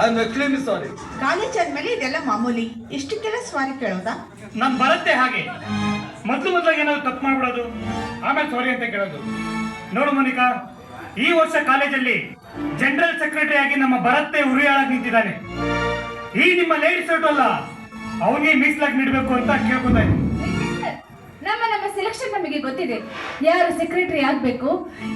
Extremely sorry college ಆದ್ಮೇಲೆ ಇದೆಲ್ಲ ಮಾಮೂಲಿ. ಇಷ್ಟಕ್ಕೆಲ್ಲ ಸ್ವಾರಿ ಕೇಳೋದಾ? ನಮ್ ಬರುತ್ತೆ ಹಾಗೆ. ಮೊದ್ಲು ಮೊದ್ಲಾಗ ಏನಾದ್ರು ತಪ್ಪು ಮಾಡ್ಬಿಡೋದು? ಆಮೇಲೆ ಸಾರಿ ಅಂತ ಕೇಳೋದು. ನೋಡು ಮೋನಿಕಾ ಈ ವರ್ಷ ಕಾಲೇಜಲ್ಲಿ ಜನರಲ್ ಸೆಕ್ರೆಟರಿ ಆಗಿ ನಮ್ಮ ಭರತ್ತೆ ಉರಿಯಾಳಾಗಿ ನಿಂತಿದ್ದಾನೆ. ಈ ನಿಮ್ಮ ಲೇಡೀಸ್ ಅಲ್ಲ ಅವನಿಗೆ ಮೀಸಲಾಗಿ ನೀಡಬೇಕು ಅಂತ ಕೇಳ್ಕೊತಾ ಇದ್ದೀನಿ. ನಮ್ಮ ನಮ್ಮ ಸೆಲೆಕ್ಷನ್ ನಮಗೆ ಗೊತ್ತಿದೆ. ಯಾರು ಸೆಕ್ರೆಟರಿ ಆಗ್ಬೇಕು?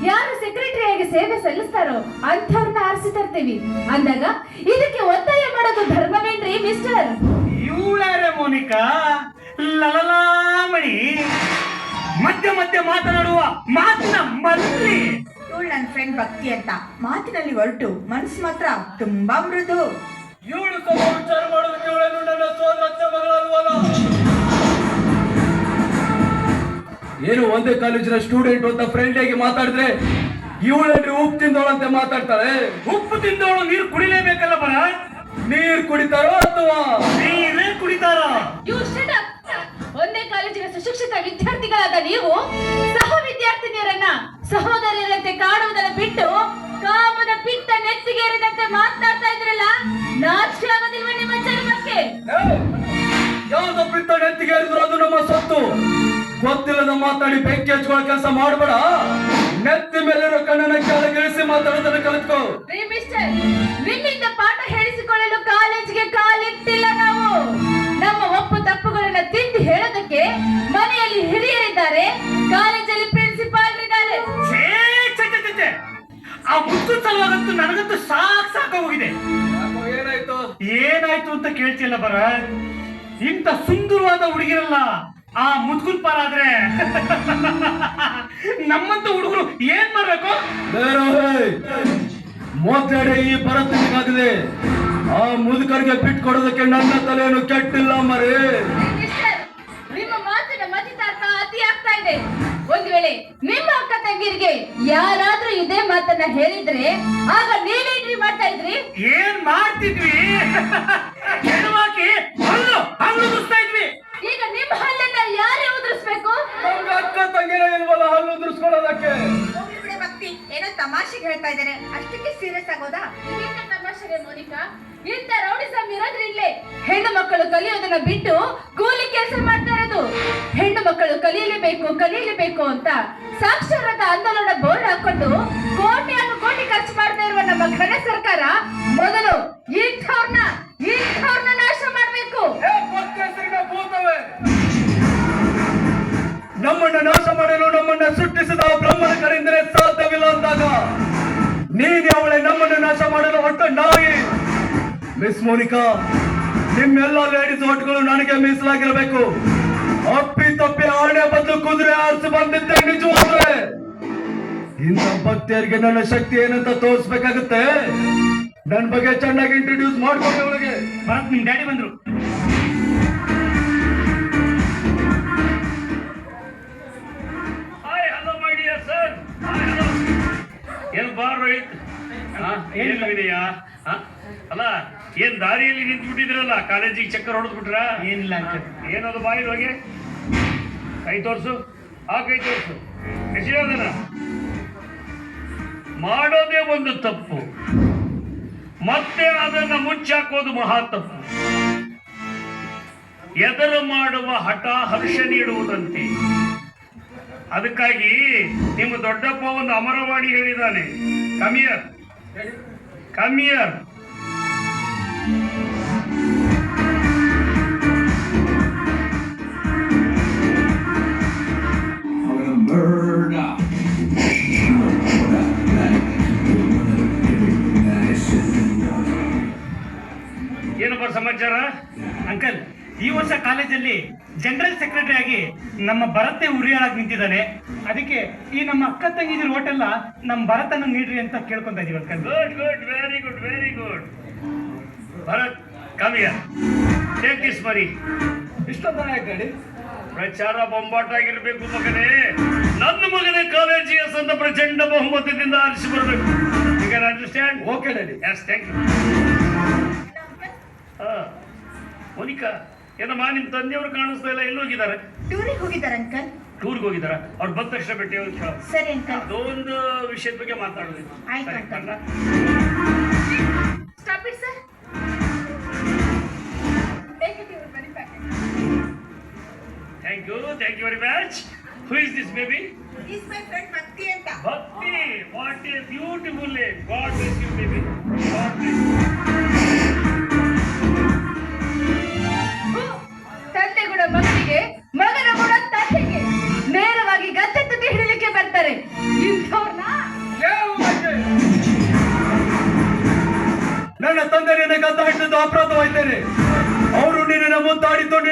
ಯಾರು ಸೆಕ್ರೆಟರಿ ಆಗಿ ಸೇವೆ ಸಲ್ಲಿಸ್ತಾರೋ ಅಂಥವ್ರನ್ನ ಆರಿಸಿ ತರ್ತೀವಿ. ಅಂದಾಗ ಇದಕ್ಕೆ ಒತ್ತಾಯ ಮಾಡೋದು ಧರ್ಮವೇನ್ರಿ ಮಿಸ್ಟರ್ ಇವಳಾರೆ ಮೋನಿಕಾ? ಲಲಲಾಮಣಿ. ಮಧ್ಯ ಮಧ್ಯ ಮಾತನಾಡುವ ಮಾತಿನ ಮಲ್ಲಿ. ಇವಳು ನನ್ನ ಫ್ರೆಂಡ್ ಭಕ್ತಿ ಅಂತ. ಮಾತಿನಲ್ಲಿ ಹೊರಟು ಮನ್ಸು ಮಾತ್ರ ತುಂಬಾ ಮೃದು. ಇವಳು ಸಮ ವಿಚಾರ ಮಾಡೋದು ಇವಳೇನು ಒಂದೇ ಕಾಲೇಜಿನ ಸ್ಟೂಡೆಂಟ್ ಅಂತ ಫ್ರೆಂಡ್ ಆಗಿ ಮಾತಾಡಿದ್ರೆ ಇವಳಲ್ಲಿ ಉಪ್ಪು ತಿಂದವಳಂತೆ ಮಾತಾಡ್ತಾಳೆ. ಉಪ್ಪು ತಿಂದವಳು ನೀರು ಕುಡಿಲೇಬೇಕಲ್ಲ ಬರ? ನೀರ್ ಕುಡಿತಾರೋ ಅಥವಾ? ನೀರೇ ಕುಡಿತಾರ. ಒಂದೇ ಕಾಲೇಜಿನ ಸುಶಿಕ್ಷಿತ ವಿದ್ಯಾರ್ಥಿಗಳಾದ ನೀವು ಸಹ ವಿದ್ಯಾರ್ಥಿನಿಯರನ್ನ ಸಹೋದರಿಯರಂತೆ ಕಾಡುವುದನ್ನು ಬಿಟ್ಟು ಕಾಮದ ಪಿತ್ತ ನೆತ್ತಿಗೇರಿದಂತೆ ಮಾತನಾಡ್ತಾ ಇದ್ರಲ್ಲ ನಾಚಿಕೆ ಆಗೋದಿಲ್ವ ನಿಮ್ಮ ಚರ್ಮಕ್ಕೆ? ಯಾವ್ದು ಪಿತ್ತ ನೆತ್ತಿಗೆ ಏರಿದ್ರು ಅದು ನಮ್ಮ ಗೊತ್ತಿಲ್ಲದ ಮಾತಾಡಿ ಬೆಂಕಿ ಹಚ್ಕೊಳ್ಳೋ ಕೆಲಸ ಮಾಡಬೇಡ. ನೆತ್ತಿ ಮೇಲಿರೋ ಕಣ್ಣನ ಕೆಳಗಿಳಿಸಿ ಮಾತಾಡೋದನ್ನ ಕಲಿತ್ಕೋ. ರೀ ಮಿಸ್ಟರ್ ನಿಮ್ಮಿಂದ ಪಾಠ ಹೇಳಿಸಿಕೊಳ್ಳಲು ಕಾಲೇಜಿಗೆ ಕಾಲಿಟ್ಟಿಲ್ಲ ನಾವು. ನಮ್ಮ ಒಪ್ಪು ತಪ್ಪುಗಳನ್ನ ತಿಂದು ಹೇಳೋದಕ್ಕೆ ಮನೆಯಲ್ಲಿ ಹಿರಿಯರಿದ್ದಾರೆ. ಕಾಲೇಜಲ್ಲಿ ಪ್ರಿನ್ಸಿಪಾಲ್ ಇದ್ದಾರೆ. ಆ ಮುತ್ತು ಸಲುವಾಗಂತೂ ನನಗಂತೂ ಸಾಕ್ ಸಾಕಾಗೋಗಿದೆ ಏನಾಯ್ತು? ಏನಾಯ್ತು ಅಂತ ಕೇಳ್ತಿಲ್ಲ ಬರ? ಇಂಥ ಸುಂದರವಾದ ಹುಡುಗಿರಲ್ಲ. ಆ ಮುದ್ಕುನ್ ಪಾಲಾದ್ರೆ ಆದ್ರೆ ನಮ್ಮಂತ ಹುಡುಗರು ಏನ್ ಮಾಡ್ಬೇಕು? ಮೊದಲಡೆ ಈ ಬರತ್ತಿಗಾಗಿದೆ ಆ ಮುದುಕರಿಗೆ ಬಿಟ್ ಕೊಡೋದಕ್ಕೆ ನನ್ನ ತಲೆಯನ್ನು ಕೆಟ್ಟಿಲ್ಲ ಮರಿ. ನಿಮ್ಮ ಮಾತಿನ ಮತಿತಾರ್ಥ ಅತಿ ಆಗ್ತಾ ಇದೆ. ಒಂದು ವೇಳೆ ನಿಮ್ಮ ಅಕ್ಕ ತಂಗಿರಿಗೆ ಯಾರಾದ್ರೂ ಇದೇ ಮಾತನ್ನ ಹೇಳಿದ್ರೆ ಆಗ ನೀವೇನ್ರಿ ಮಾಡ್ತಾ ಇದ್ರಿ? ಏನ್ ಮಾಡ್ತಿದ್ವಿ? ಹೆಣ್ಮಾಕಿ ಹಲ್ಲು ಹಲ್ಲು ದುಸ್ತಾ ಇದ್ವಿ ಈಗ ನಿಮ್ಮ ಹಲ್ಲನ್ನ ಯಾರೇ ಉದುರಿಸ್ಬೇಕು? ನಮ್ಗೆ ಅಕ್ಕ ತಂಗಿರ ಇಲ್ವಲ್ಲ ಹಲ್ಲು ಉದುರಿಸ್ಕೊಳ್ಳೋದಕ್ಕೆ? ಹೋಗ್ಲಿ ಬಿಡೆ ಭಕ್ತಿ ಏನೋ ತಮಾಷೆಗೆ ಹೇಳ್ತಾ ಇದ್ದಾರೆ. ಅಷ್ಟಕ್ಕೆ ಸೀರಿಯಸ್ ಆಗೋದಾ? ಇದೆಂತ ತಮಾಷೆಗೆ ಮೋನಿಕಾ? ಇಂಥ ರೌಡಿ ಇರೋದ್ರ ಇಲ್ಲೇ. ಹೆಣ್ಣು ಮಕ್ಕಳು ಕಲಿಯೋದನ್ನ ಬಿಟ್ಟು ಕೂಲಿ ಕೆಲಸ ಮಾಡ್ತಾ ಇರೋದು. ಹೆಣ್ಣು ಮಕ್ಕಳು ಕಲಿಯಲೇಬೇಕು ಕಲಿಯಲೇಬೇಕು ಅಂತ ಸಾಕ್ಷರತಾ ಆಂದೋಲನ ಬೋರ್ಡ್ ಹಾಕೊಂಡು ಕೋಟ್ಯಾನು ಕೋಟಿ ಖರ್ಚು ಮಾಡ್ತಾ ಇರುವ ನಮ್ಮ ಕನ್ನಡ ಸರ್ಕಾರ ಮೊದಲು ಇಂಥವ್ರನ್ನ ಕಡೆಯಿಂದಲೇ ಸಾಧ್ಯವಿಲ್ಲ ಅಂದಾಗ ನೀನ್ ಅವಳೆ ನಮ್ಮನ್ನು ನಾಶ ಮಾಡಲು ಹೊಟ್ಟ ನಾಯಿ. ಮಿಸ್ ಮೋನಿಕಾ ನಿಮ್ಮೆಲ್ಲ ಲೇಡೀಸ್ ಒಟ್ಗಳು ನನಗೆ ಮೀಸಲಾಗಿರಬೇಕು. ಅಪ್ಪಿ ತಪ್ಪಿ ಆಣೆ ಬದಲು ಕುದುರೆ ಆರಿಸಿ ಬಂದಿದ್ದೆ ನಿಜವಾದ್ರೆ ಇಂಥ ಭಕ್ತಿಯರಿಗೆ ನನ್ನ ಶಕ್ತಿ ಏನಂತ ತೋರಿಸ್ಬೇಕಾಗುತ್ತೆ? ನನ್ನ ಬಗ್ಗೆ ಚೆನ್ನಾಗಿ ಇಂಟ್ರೊಡ್ಯೂಸ್ ಮಾಡ್ಕೊಂಡು ಅವಳಿಗೆ. ಡ್ಯಾಡಿ ಬಂದ್ರು. ಎಲ್ ಬಾ ರೋಹಿತ್ ಹಾ, ಏನ್ ವಿನಯ? ಹಾ? ಅಲ್ಲ ಏನ್ ದಾರಿಯಲ್ಲಿ ನಿಂತು ಬಿಟ್ಟಿದ್ರಲ್ಲ ಕಾಲೇಜಿಗೆ ಚಕ್ಕರ್ ಹೊಡೆದ್ ಬಿಟ್ರ ಏನಿಲ್ಲ ಏನದು ಬಾಯಿ ಹೋಗಿ? ಕೈ ತೋರ್ಸು. ಆ ಕೈ ತೋರ್ಸು. ಎಸಿರೋದನ ಮಾಡೋದೇ ಒಂದು ತಪ್ಪು. ಮತ್ತೆ ಅದನ್ನ ಮುಚ್ಚಾಕೋದು ಮಹಾ ತಪ್ಪು. ಎದರು ಮಾಡುವ ಹಠ ಹರ್ಷ ನೀಡುವುದಂತೆ. ಅದಕ್ಕಾಗಿ ನಿಮ್ಮ ದೊಡ್ಡಪ್ಪ ಒಂದು ಅಮರವಾಣಿ ಹೇಳಿದ್ದಾನೆ. Come here. Come here. ಏನಪ್ಪ ಸಮಾಚಾರ? ಅಂಕಲ್. ಈ ವರ್ಷ ಕಾಲೇಜಲ್ಲಿ ಜನರಲ್ ಸೆಕ್ರೆಟರಿ ಆಗಿ ನಮ್ಮ ಭರತೆ ಉರಿಯಾಳಾಗಿ ನಿಂತಿದ್ದಾನೆ. ಅದಕ್ಕೆ ಈ ನಮ್ಮ ಅಕ್ಕ ತಂಗಿದಿರ ಹೋಟೆಲ್ಲ ನಮ್ಮ ಭರತನ ನೀಡ್ರಿ ಅಂತ ಕೇಳ್ಕೊಂತ ಇದೀವಿ ಅಂತ good good very good very good Bharat take this ಮರಿ ಇಷ್ಟೊಂದು ಆಯ್ತು ಪ್ರಚಾರ ಬೊಂಬಾಟ ಆಗಿರ್ಬೇಕು ಮಗನೇ. ನನ್ನ ಮಗನೇ ಕಾಲೇಜಿಗೆ ಸಂತ ಪ್ರಚಂಡ ಬಹುಮತದಿಂದ ಆರಿಸಿ ಬರಬೇಕು. ಈಗ can understand okay daddy yes thank you Monica. ಏನಮ್ಮ ನಿಮ್ಮ ತಂದೆಯವರು ಕಾಣಿಸ್ತಾ ಇಲ್ಲ ಎಲ್ಲಿ ಹೋಗಿದ್ದಾರೆ? ಟೂರಿಗೆ ಹೋಗಿದ್ದಾರೆ ಅಂಕಲ್. ಟೂರ್ಗೆ ಹೋಗಿದ್ದಾರೆ? ಅವ್ರು ಬಂದ ತಕ್ಷಣ ಭೇಟಿ ಸರಿ ಅಂಕಲ್. ಅದೊಂದು ವಿಷಯದ ಬಗ್ಗೆ ಮಾತಾಡೋದು ಆಯ್ತು stop sir thank you thank you very much who is this baby is my friend Bhakti ಅಂತ. Bhakti what a beautiful name God bless you baby God bless you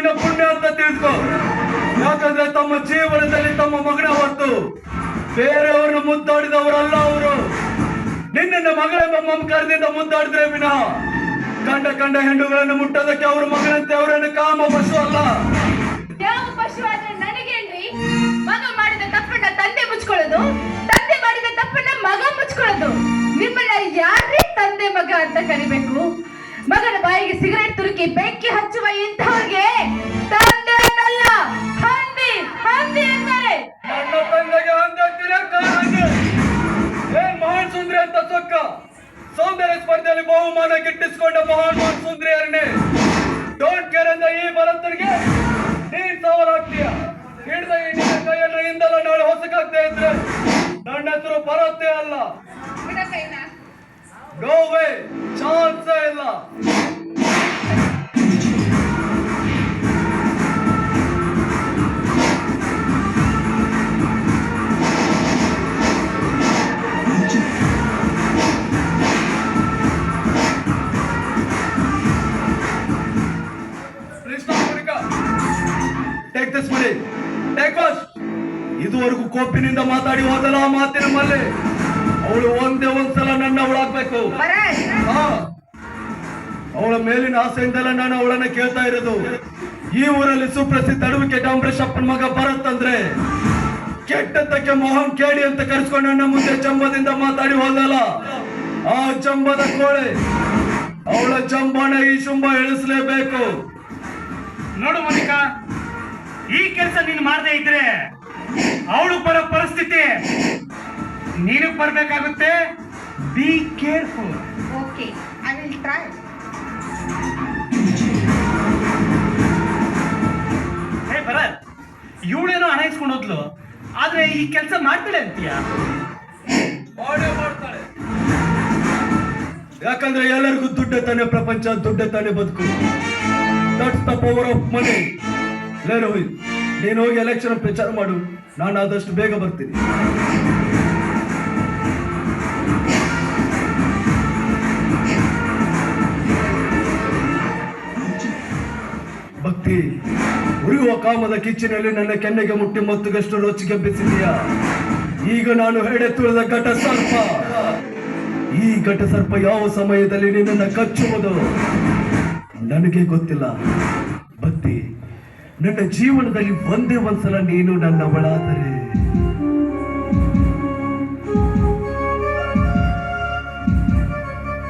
ನಿನ್ನ ಪುಣ್ಯ ಅಂತ ತಿಳಿಸ್ಕೊ. ಯಾಕಂದ್ರೆ ತಮ್ಮ ಜೀವನದಲ್ಲಿ ತಮ್ಮ ಮಗನ ಹೊತ್ತು ಬೇರೆಯವ್ರನ್ನ ಮುದ್ದಾಡಿದವರಲ್ಲ ಅವರು. ನಿನ್ನ ಮಗಳೆಂಬ ಮಮಕಾರದಿಂದ ಮುದ್ದಾಡಿದ್ರೆ ವಿನಃ ಕಂಡ ಕಂಡ ಹೆಣ್ಣುಗಳನ್ನು ಮುಟ್ಟೋದಕ್ಕೆ ಅವ್ರ ಮಗನಂತೆ, ಅವರನ್ನು ಕಾಮ ಬಸ್ಸು ಅಲ್ಲ ನಿನ್ನ ಹಿಂದೆಲ್ಲ ಹಿಂದಲ್ಲ ನಾಳೆ ಹೊಸಕಾಗ್ತಾ ಇದ್ರೆ ನನ್ನ ಹೆಸರು ಬರುತ್ತೆ ಅಲ್ಲ. ನೋ ವೇ ಚಾನ್ಸ್ ಇಲ್ಲ. ಕೋಪಿನಿಂದ ಮಾತಾಡಿ ಹೋದಲ್ಲ ಆ ಮಾತಿನ ಮಲ್ಲೆ. ಅವಳು ಒಂದೇ ಒಂದ್ಸಲ ನನ್ನ ಅವಳಾಗ್ಬೇಕು. ಹಾ. ಅವಳ ಮೇಲಿನ ಆಸೆಯಿಂದಲೇ ನಾನು ಅವಳನ್ನ ಕೇಳ್ತಾ ಇರೋದು. ಈ ಊರಲ್ಲಿ ಸುಪ್ರಸಿದ್ಧ ಅಡವಿಕೆ ಡಾಂಬ್ರೇಶಪ್ಪನ ಮಗ ಭರತ್ ಅಂದ್ರೆ ಕೆಟ್ಟದ್ದಕ್ಕೆ ಮೋಹನ್ ಕೇಳಿ ಅಂತ ಕರೆಸ್ಕೊಂಡು ನನ್ನ ಮುಂದೆ ಚಂಬದಿಂದ ಮಾತಾಡಿ ಹೋದಲ್ಲ. ಆ ಚಂಬದ ಕೋಳೆ. ಅವಳ ಚಂಬಣ ಈ ಶುಂಭ ಇಳಿಸ್ಲೇಬೇಕು ನೋಡು ಮೋನಿಕಾ ಈ ಕೆಲಸ ನೀನು ಮಾಡದೇ ಇದ್ರೆ ಅವಳು ಬರೋ ಪರಿಸ್ಥಿತಿ. ನೀನು ಬರಬೇಕಾಗುತ್ತೆ be careful okay I will try hey Bharat ಇವಳೇನೋ ಹಣ ಇಸ್ಕೊಂಡು ಹೋದ್ಲು ಆದ್ರೆ ಈ ಕೆಲಸ ಮಾಡ್ತಾಳೆ ಅಂತೀಯ? ಮಾಡೇ ಮಾಡ್ತಾಳೆ. ಯಾಕಂದ್ರೆ ಎಲ್ಲರಿಗೂ ದುಡ್ಡ ತಾನೇ ಪ್ರಪಂಚ ದುಡ್ಡ ತಾನೇ ಬದುಕು. That's the power of money ಲೇ ರೋಹಿತ್ ನೀನು ಹೋಗಿ ಎಲೆಕ್ಷನ್ ಪ್ರಚಾರ ಮಾಡು. ನಾನು ಆದಷ್ಟು ಬೇಗ ಬರ್ತೀನಿ. ಭಕ್ತಿ, ಉರಿಯುವ ಕಾಮದ ಕಿಚ್ಚಿನಲ್ಲಿ ನನ್ನ ಕೆನ್ನೆಗೆ ಮುಟ್ಟಿ ಮತ್ತುಗಷ್ಟು ರೊಚ್ಚಿಗೆ ಬಿಸಿದೆಯಾ? ಈಗ ನಾನು ಹೆಡೆ ತುಳಿದ ಘಟ ಸರ್ಪ. ಈ ಘಟ ಸರ್ಪ ಯಾವ ಸಮಯದಲ್ಲಿ ನಿನ್ನನ್ನು ಕಚ್ಚುವುದು? ನನಗೆ ಗೊತ್ತಿಲ್ಲ. ಭಕ್ತಿ ನನ್ನ ಜೀವನದಲ್ಲಿ ಒಂದೇ ಒಂದ್ಸಲ ನೀನು ನನ್ನ ಒಳಾದರೆ